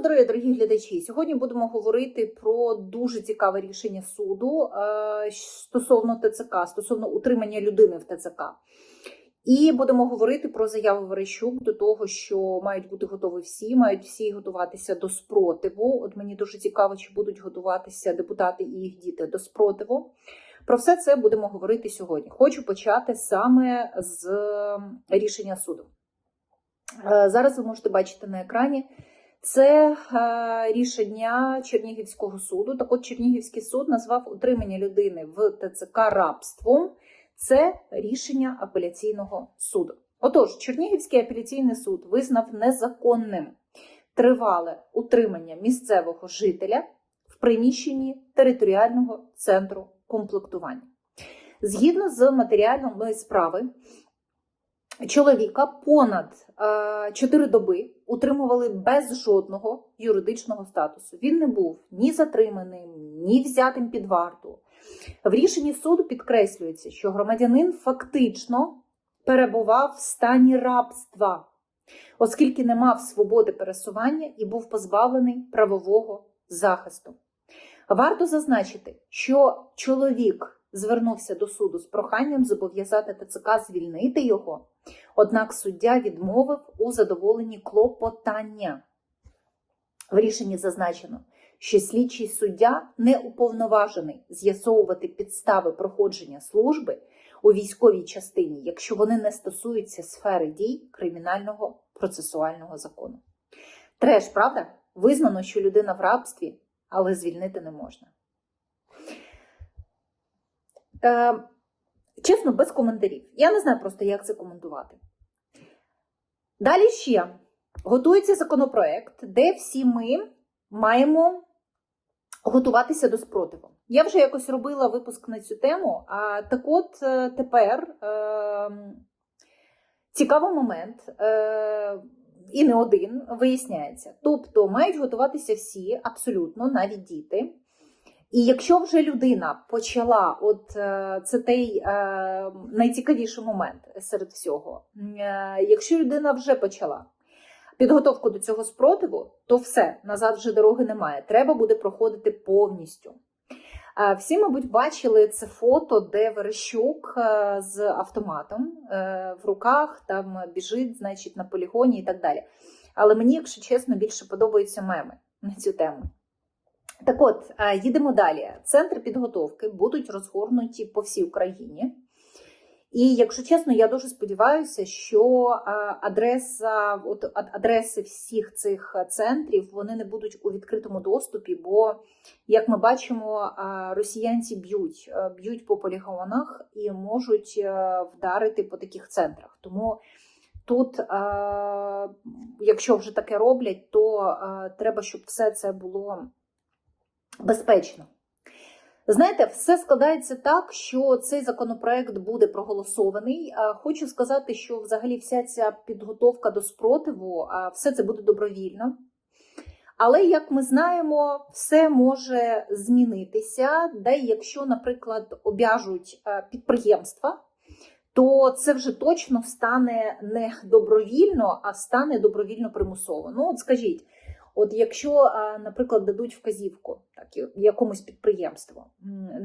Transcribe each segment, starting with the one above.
здоров'я, дорогі глядачі! Сьогодні будемо говорити про дуже цікаве рішення суду е, стосовно ТЦК, стосовно утримання людини в ТЦК. І будемо говорити про заяву Верещук до того, що мають бути готові всі, мають всі готуватися до спротиву. От мені дуже цікаво, чи будуть готуватися депутати і їх діти до спротиву. Про все це будемо говорити сьогодні. Хочу почати саме з рішення суду. Е, Зараз ви можете бачити на екрані. Це е, рішення Чернігівського суду. Так от Чернігівський суд назвав утримання людини в ТЦК рабством. Це рішення апеляційного суду. Отож, Чернігівський апеляційний суд визнав незаконним тривале утримання місцевого жителя в приміщенні територіального центру комплектування. Згідно з матеріальними справи, чоловіка понад е, 4 доби утримували без жодного юридичного статусу. Він не був ні затриманим, ні взятим під варту. В рішенні суду підкреслюється, що громадянин фактично перебував в стані рабства, оскільки не мав свободи пересування і був позбавлений правового захисту. Варто зазначити, що чоловік звернувся до суду з проханням зобов'язати ТЦК звільнити його, однак суддя відмовив у задоволенні клопотання. В рішенні зазначено, що слідчий суддя не уповноважений з'ясовувати підстави проходження служби у військовій частині, якщо вони не стосуються сфери дій кримінального процесуального закону. Треш, правда? Визнано, що людина в рабстві, але звільнити не можна. Е, чесно, без коментарів. Я не знаю просто, як це коментувати. Далі ще готується законопроект, де всі ми маємо готуватися до спротиву. Я вже якось робила випуск на цю тему, а так от е, тепер е, цікавий момент, е, і не один, виясняється. Тобто мають готуватися всі, абсолютно, навіть діти. І якщо вже людина почала, от е, це той е, найцікавіший момент серед всього, е, якщо людина вже почала підготовку до цього спротиву, то все, назад вже дороги немає. Треба буде проходити повністю. Всі, мабуть, бачили це фото, де Верещук з автоматом в руках там біжить, значить, на полігоні і так далі. Але мені, якщо чесно, більше подобаються меми на цю тему. Так от, е, їдемо далі. Центри підготовки будуть розгорнуті по всій Україні. І якщо чесно, я дуже сподіваюся, що е, адреса, от адреси всіх цих центрів вони не будуть у відкритому доступі, бо, як ми бачимо, е, росіянці б'ють, б'ють по полігонах і можуть вдарити по таких центрах. Тому тут, якщо вже таке роблять, то треба, щоб все це було безпечно. Знаєте, все складається так, що цей законопроект буде проголосований. Хочу сказати, що взагалі вся ця підготовка до спротиву, все це буде добровільно. Але, як ми знаємо, все може змінитися. Де якщо, наприклад, обяжуть підприємства, то це вже точно стане не добровільно, а стане добровільно примусово. Ну, от скажіть, От якщо, наприклад, дадуть вказівку якомусь підприємству,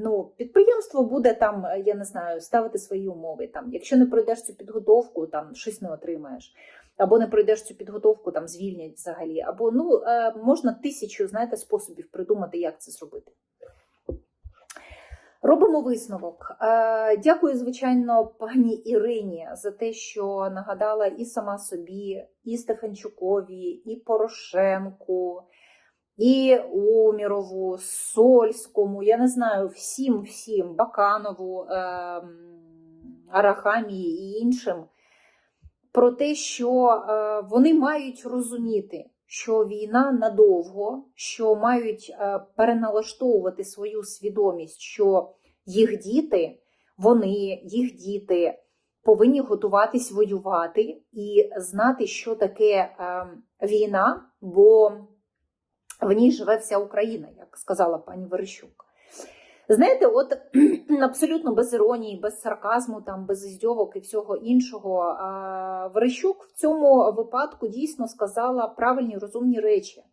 ну підприємство буде там, е, я не знаю, ставити свої умови. Там, якщо не пройдеш цю підготовку, там щось не отримаєш, або не пройдеш цю підготовку, там звільнять взагалі, або ну е, можна тисячу знаєте, способів придумати, як це зробити. Робимо висновок. Е, Дякую, звичайно, пані Ірині за те, що нагадала і сама собі, і Стефанчукові, і Порошенку, і Умірову, Сольському, я не знаю, всім, всім, Баканову, е, Арахамії і іншим, про те, що е, вони мають розуміти, що війна надовго, що мають е, переналаштовувати свою свідомість, що їх діти, вони, їх діти повинні готуватись воювати і знати, що таке е, війна, бо в ній живе вся Україна, як сказала пані Верещук. Знаєте, от абсолютно без іронії, без сарказму, там, без іздьовок і всього іншого, Верещук в цьому випадку дійсно сказала правильні розумні речі.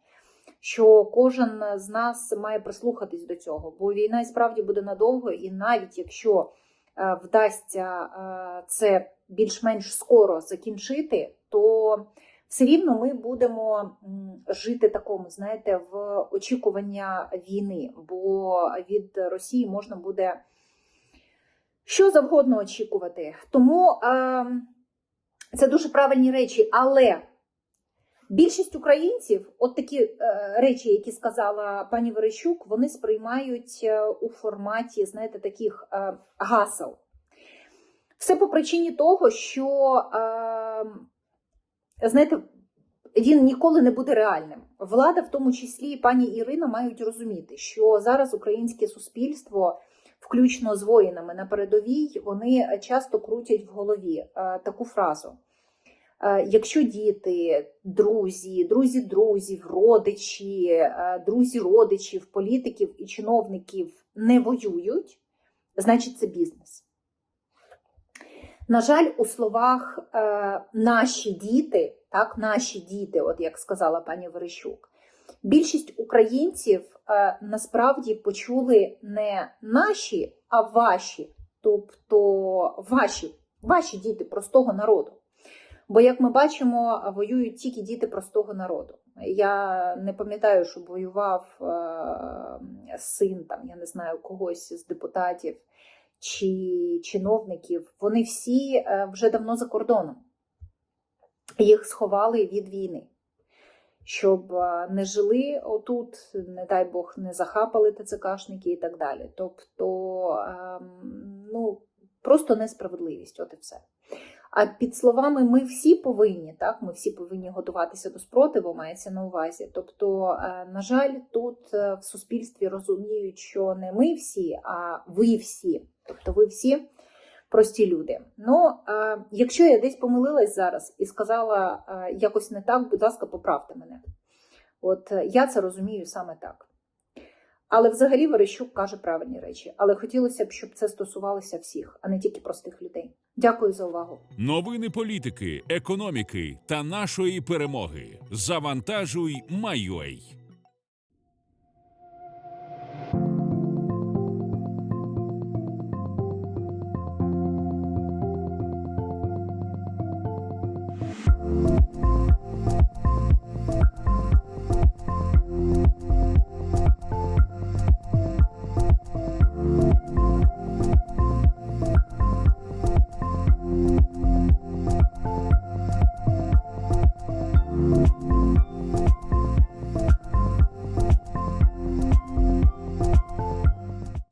що кожен з нас має прислухатись до цього, бо війна і справді буде надовго, і навіть якщо е, вдасться е, це більш-менш скоро закінчити, то все рівно ми будемо жити такому, знаєте, в очікування війни, бо від Росії можна буде що завгодно очікувати. Тому е, це дуже правильні речі, але більшість українців, от такі е, речі, які сказала пані Верещук, вони сприймають е, у форматі, знаєте, таких е, гасел. Все по причині того, що, е, знаєте, він ніколи не буде реальним. Влада, в тому числі і пані Ірина, мають розуміти, що зараз українське суспільство, включно з воїнами на передовій, вони часто крутять в голові е, таку фразу. Е, Якщо діти, друзі, друзі друзів, родичі, е, друзі родичів, політиків і чиновників не воюють, значить це бізнес. На жаль, у словах е, наші діти, так, наші діти, от як сказала пані Верещук, більшість українців е, насправді почули не наші, а ваші, тобто ваші, ваші діти простого народу. Бо, як ми бачимо, воюють тільки діти простого народу. Я не пам'ятаю, щоб воював е, син, там, я не знаю, когось з депутатів чи чиновників. Вони всі е, вже давно за кордоном. Їх сховали від війни, щоб е, не жили отут, не дай Бог, не захапали ТЦКшники і так далі. Тобто, ем, ну, просто несправедливість, от і все. А під словами ми всі повинні, так, ми всі повинні готуватися до спротиву, мається на увазі. Тобто, е, на жаль, тут в суспільстві розуміють, що не ми всі, а ви всі. Тобто, ви всі прості люди. Ну, е, якщо я десь помилилась зараз і сказала е, якось не так, будь ласка, поправте мене. От е, я це розумію саме так. Але взагалі Верещук каже правильні речі. Але хотілося б, щоб це стосувалося всіх, а не тільки простих людей. Дякую за увагу. Новини політики, економіки та нашої перемоги. Завантажуй, Майой.